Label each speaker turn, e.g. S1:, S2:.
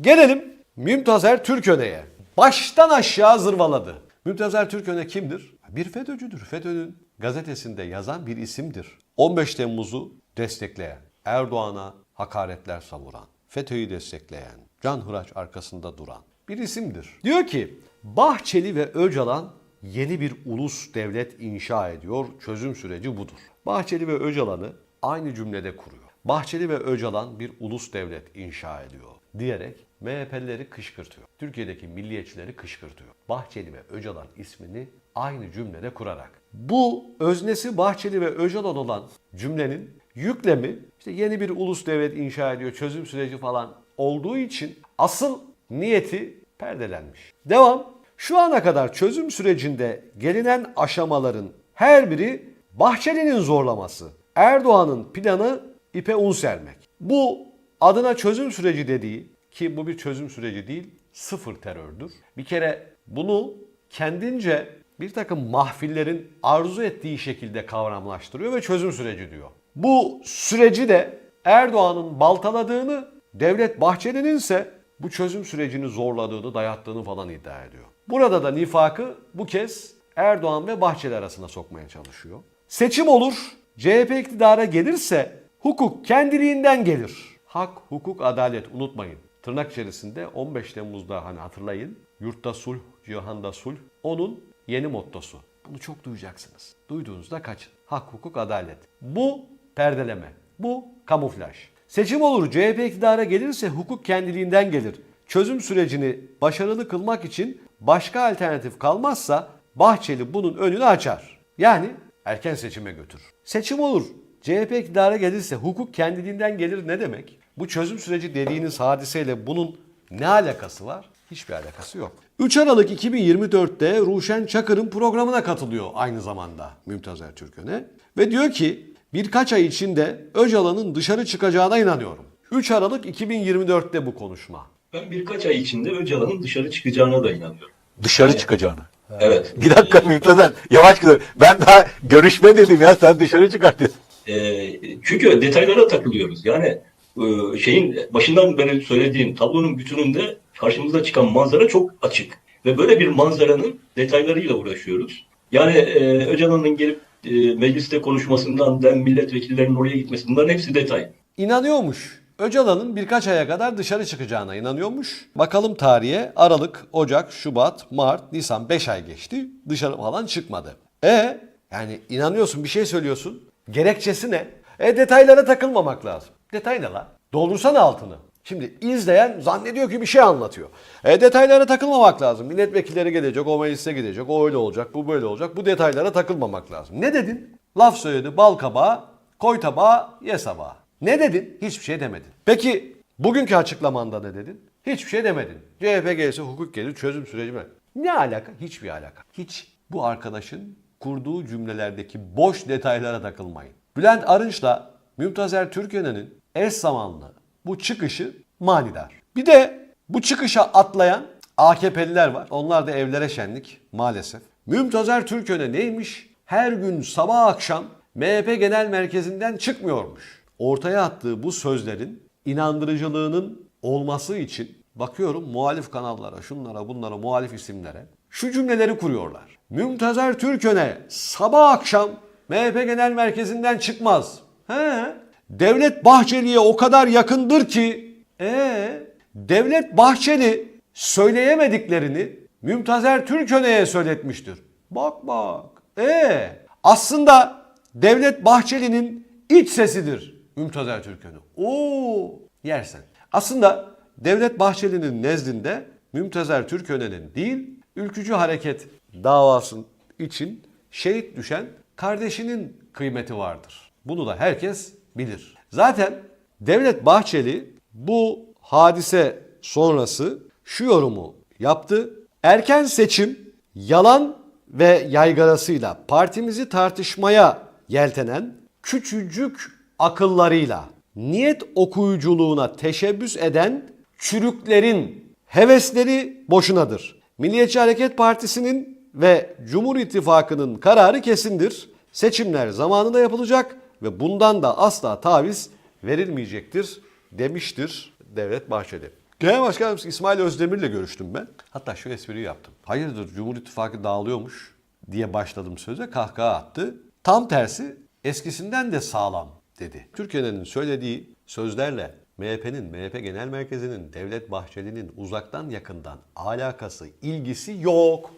S1: Gelelim Mümtazer Türköne'ye. Baştan aşağı zırvaladı. Mümtazer Türköne kimdir? Bir FETÖ'cüdür. FETÖ'nün gazetesinde yazan bir isimdir. 15 Temmuz'u destekleyen, Erdoğan'a hakaretler savuran, FETÖ'yü destekleyen, Can Hıraç arkasında duran bir isimdir. Diyor ki Bahçeli ve Öcalan yeni bir ulus devlet inşa ediyor. Çözüm süreci budur. Bahçeli ve Öcalan'ı aynı cümlede kuruyor. Bahçeli ve Öcalan bir ulus devlet inşa ediyor diyerek MHP'lileri kışkırtıyor. Türkiye'deki milliyetçileri kışkırtıyor. Bahçeli ve Öcalan ismini aynı cümlede kurarak. Bu öznesi Bahçeli ve Öcalan olan cümlenin yüklemi işte yeni bir ulus devlet inşa ediyor, çözüm süreci falan olduğu için asıl niyeti perdelenmiş. Devam. Şu ana kadar çözüm sürecinde gelinen aşamaların her biri Bahçeli'nin zorlaması. Erdoğan'ın planı ipe un sermek. Bu adına çözüm süreci dediği ki bu bir çözüm süreci değil sıfır terördür. Bir kere bunu kendince bir takım mahfillerin arzu ettiği şekilde kavramlaştırıyor ve çözüm süreci diyor. Bu süreci de Erdoğan'ın baltaladığını, Devlet Bahçeli'nin ise bu çözüm sürecini zorladığını, dayattığını falan iddia ediyor. Burada da nifakı bu kez Erdoğan ve Bahçeli arasına sokmaya çalışıyor. Seçim olur, CHP iktidara gelirse hukuk kendiliğinden gelir. Hak, hukuk, adalet unutmayın. Tırnak içerisinde 15 Temmuz'da hani hatırlayın. Yurtta sulh, cihanda sulh. Onun yeni mottosu. Bunu çok duyacaksınız. Duyduğunuzda kaçın. Hak, hukuk, adalet. Bu perdeleme. Bu kamuflaj. Seçim olur CHP iktidara gelirse hukuk kendiliğinden gelir. Çözüm sürecini başarılı kılmak için başka alternatif kalmazsa Bahçeli bunun önünü açar. Yani erken seçime götür. Seçim olur. CHP iktidara gelirse hukuk kendiliğinden gelir ne demek? Bu çözüm süreci dediğiniz hadiseyle bunun ne alakası var? Hiçbir alakası yok. 3 Aralık 2024'te Ruşen Çakır'ın programına katılıyor aynı zamanda Mümtazer Türköne. Ve diyor ki birkaç ay içinde Öcalan'ın dışarı çıkacağına inanıyorum. 3 Aralık 2024'te bu konuşma.
S2: Ben birkaç ay içinde Öcalan'ın dışarı çıkacağına da inanıyorum.
S3: Dışarı çıkacağını.
S2: Evet.
S3: Bir dakika Mümtazer yavaş gidiyor. Ben daha görüşme dedim ya sen dışarı çıkart dedin.
S2: Ee, çünkü detaylara takılıyoruz. Yani e, şeyin başından beri söylediğim tablonun bütününde karşımıza çıkan manzara çok açık. Ve böyle bir manzaranın detaylarıyla uğraşıyoruz. Yani e, Öcalan'ın gelip e, mecliste konuşmasından, den milletvekillerinin oraya gitmesi bunların hepsi detay.
S1: İnanıyormuş. Öcalan'ın birkaç aya kadar dışarı çıkacağına inanıyormuş. Bakalım tarihe Aralık, Ocak, Şubat, Mart, Nisan 5 ay geçti. Dışarı falan çıkmadı. E yani inanıyorsun bir şey söylüyorsun. Gerekçesi ne? E detaylara takılmamak lazım. Detay ne lan? Doldursana altını. Şimdi izleyen zannediyor ki bir şey anlatıyor. E detaylara takılmamak lazım. Milletvekilleri gelecek, o meclise gidecek, o öyle olacak, bu böyle olacak. Bu detaylara takılmamak lazım. Ne dedin? Laf söyledi bal kabağı, koy tabağı, ye sabağı. Ne dedin? Hiçbir şey demedin. Peki bugünkü açıklamanda ne dedin? Hiçbir şey demedin. CHP gelirse hukuk gelir, çözüm süreci mi? Ne alaka? Hiçbir alaka. Hiç bu arkadaşın kurduğu cümlelerdeki boş detaylara takılmayın. Bülent Arınç'la Mümtazer Türköne'nin eş zamanlı bu çıkışı manidar. Bir de bu çıkışa atlayan AKP'liler var. Onlar da evlere şenlik maalesef. Mümtazer Türköne neymiş? Her gün sabah akşam MHP Genel Merkezi'nden çıkmıyormuş. Ortaya attığı bu sözlerin inandırıcılığının olması için bakıyorum muhalif kanallara, şunlara, bunlara, muhalif isimlere şu cümleleri kuruyorlar. Mümtazer Türköne sabah akşam MHP Genel Merkezi'nden çıkmaz. He? Devlet Bahçeli'ye o kadar yakındır ki ee, Devlet Bahçeli söyleyemediklerini Mümtazer Türköne'ye söyletmiştir. Bak bak. Ee, aslında Devlet Bahçeli'nin iç sesidir Mümtazer Türköne. Oo, yersen. Aslında Devlet Bahçeli'nin nezdinde Mümtazer Türköne'nin değil, ülkücü hareket davasının için şehit düşen kardeşinin kıymeti vardır. Bunu da herkes bilir. Zaten Devlet Bahçeli bu hadise sonrası şu yorumu yaptı. Erken seçim yalan ve yaygarasıyla partimizi tartışmaya yeltenen küçücük akıllarıyla niyet okuyuculuğuna teşebbüs eden çürüklerin hevesleri boşunadır. Milliyetçi Hareket Partisi'nin ve Cumhur İttifakı'nın kararı kesindir. Seçimler zamanında yapılacak ve bundan da asla taviz verilmeyecektir demiştir Devlet Bahçeli. Genel Başkan İsmail Özdemir'le görüştüm ben. Hatta şu espriyi yaptım. Hayırdır Cumhur İttifakı dağılıyormuş diye başladım söze kahkaha attı. Tam tersi eskisinden de sağlam dedi. Türkiye'nin söylediği sözlerle MHP'nin, MHP Genel Merkezi'nin, Devlet Bahçeli'nin uzaktan yakından alakası, ilgisi yok.